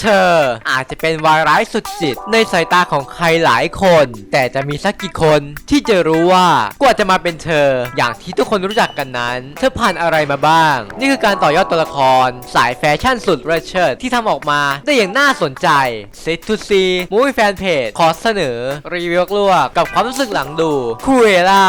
เธออาจจะเป็นวายร้ายสุดจิตในสายตาของใครหลายคน แต่จะมีสักกี่คนที่จะรู้ว่ากว่าจะมาเป็นเธอ อย่างที่ทุกคนรู้จักกันนั้น เธอผ่านอะไรมาบ้าง นี่คือการต่อยอดตัวละคร สายแฟชั่นสุดเรเชิดที่ทำออกมาได้อย่างน่าสนใจ Set to see Movie Fan Page ขอเสนอ รีวิวลวกกับความรู้สึกหลังดูคูเอล่า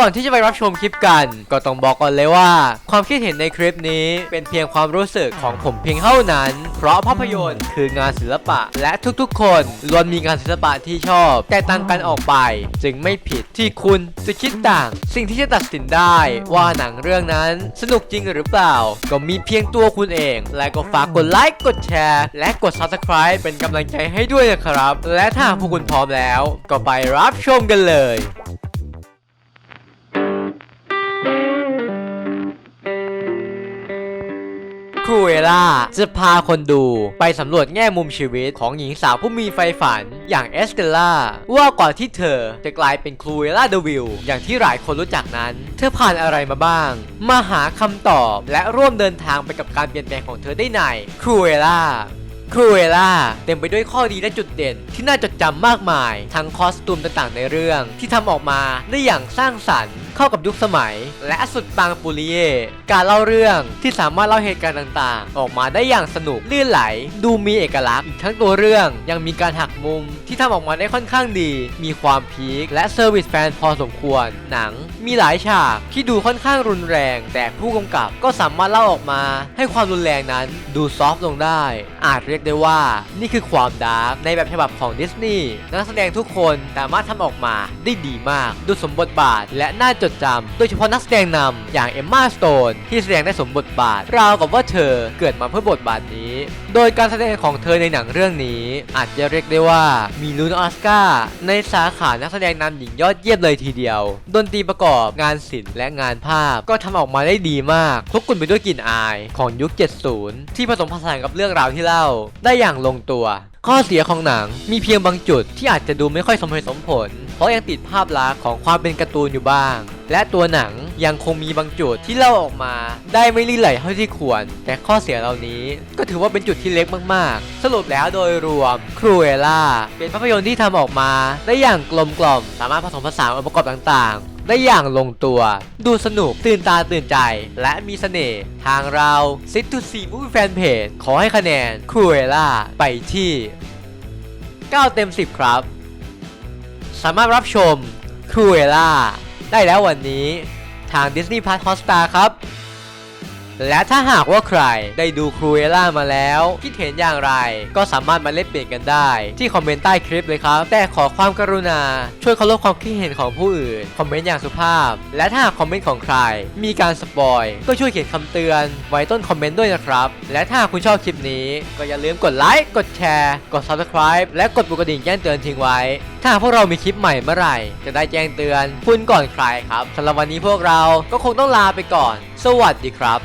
ก่อนที่จะไปรับชมคลิปกัน ก็ต้องบอกก่อนเลยว่า ความคิดเห็นในคลิปนี้เป็นเพียงความรู้สึกของผมเพียงเท่านั้น เพราะภาพยนตร์คืองานศิลปะ และทุกๆ คนล้วนมีงานศิลปะที่ชอบ แต่ต่างกันออกไป จึงไม่ผิดที่คุณจะคิดต่าง สิ่งที่จะตัดสินได้ว่าหนังเรื่องนั้นสนุกจริงหรือเปล่า ก็มีเพียงตัวคุณเอง และก็ฝากกดไลค์กดแชร์ และกด subscribe เป็นกำลังใจให้ด้วยนะครับ และถ้าพวกคุณพร้อมแล้ว ก็ไปรับชมกันเลย ครูเอล่าจะพาคนดูไปสำรวจแง่มุมชีวิตของหญิงสาวผู้มีไฟฝันอย่างเอสเตล่าว่าก่อนที่เธอจะกลายเป็นครูเอล่าเดวิลอย่างที่หลายคนรู้จักนั้น เธอผ่านอะไรมาบ้าง มาหาคำตอบและร่วมเดินทางไปกับการเปลี่ยนแปลงของเธอได้ในครูเอล่าครูเอล่าเต็มไปด้วยข้อดีและจุดเด่น ที่น่าจดจำมากมาย ทั้งคอสตูมต่างๆในเรื่อง ที่ทำออกมาได้อย่างสร้างสรรค์ เข้ากับยุคสมัย และสุดปังปุริเยการเล่าเรื่องที่สามารถเล่าเหตุการณ์ต่างๆ ออกมาได้อย่างสนุกลื่นไหล ดูมีเอกลักษณ์อีกทั้งตัวเรื่องยังมีการหักมุมที่ทำออกมาได้ค่อนข้างดี มีความพีคและเซอร์วิสแฟนพอสมควร หนังมีหลายฉากที่ดูค่อนข้างรุนแรง แต่ผู้กำกับก็สามารถเล่าออกมา ให้ความรุนแรงนั้นดูซอฟต์ลงได้ อาจเรียกได้ว่านี่คือความดาร์กในแบบฉบับของดิสนีย์นักแสดงทุกคนสามารถทำออกมาได้ดีมาก ดูสมบทบาทและน่าจดจำโดยเฉพาะนักแสดงนำอย่างเอมมาสโตนที่แสดงได้สมบทบาท ราวกับว่าเธอเกิดมาเพื่อบทบาทนี้ โดยการแสดงของเธอในหนังเรื่องนี้ อาจจะเรียกได้ว่ามีลุ้นออสการ์ในสาขานักแสดงนำหญิงยอดเยี่ยมเลยทีเดียว ดนตรีประกอบงานศิลป์และงานภาพก็ทำออกมาได้ดีมากคลุกกลุ่นไปด้วยกลิ่นอายของยุค 70 ที่ผสมผสานกับเรื่องราวที่เล่า ได้อย่างลงตัว ข้อเสียของหนังมีเพียงบางจุดที่อาจจะดูไม่ค่อยสมเหตุสมผล เพราะยังติดภาพลักษณ์ของความเป็นการ์ตูนอยู่บ้าง และตัวหนังยังคงมีบางจุดที่เล่าออกมา ได้ไม่ลื่นไหลเท่าที่ควร แต่ข้อเสียเหล่านี้ก็ถือว่าเป็นจุดที่เล็กมากๆ สรุปแล้วโดยรวมครูเอล่าเป็นภาพยนตร์ที่ทำออกมา ได้อย่างกลมกล่อม สามารถผสมผสานองค์ประกอบต่างๆ ได้อย่างลงตัว ดูสนุกตื่นตาตื่นใจ และมีเสน่ห์ทางเราซิทูซีมูฟแฟนเพจขอให้คะแนนครูเอล่าไปที่ 9 เต็ม 10 ครับ สามารถรับชมครูเอล่าได้แล้ววันนี้ทาง Disney Plus Hotstar ครับ และถ้าหากว่าใครได้ดูครูเอล่ามาแล้ว คิดเห็นอย่างไร ก็สามารถมาเล่นเปลี่ยนกันได้ ที่คอมเมนต์ใต้คลิปเลยครับ แต่ขอความกรุณา ช่วยเคารพความคิดเห็นของผู้อื่น คอมเมนต์อย่างสุภาพ และถ้าคอมเมนต์ของใคร มีการสปอย ก็ช่วยเขียนคำเตือน ไว้ต้นคอมเมนต์ด้วยนะครับ และถ้าคุณชอบคลิปนี้ ก็อย่าลืมกดไลค์กดแชร์กด subscribe และกดปุ่มกระดิ่งแจ้งเตือนทิ้งไว้ ถ้าพวกเรามีคลิปใหม่เมื่อไหร่ จะได้แจ้งเตือน คุณก่อนใครครับสำหรับวันนี้พวกเราก็คงต้องลาไปก่อน สวัสดีครับ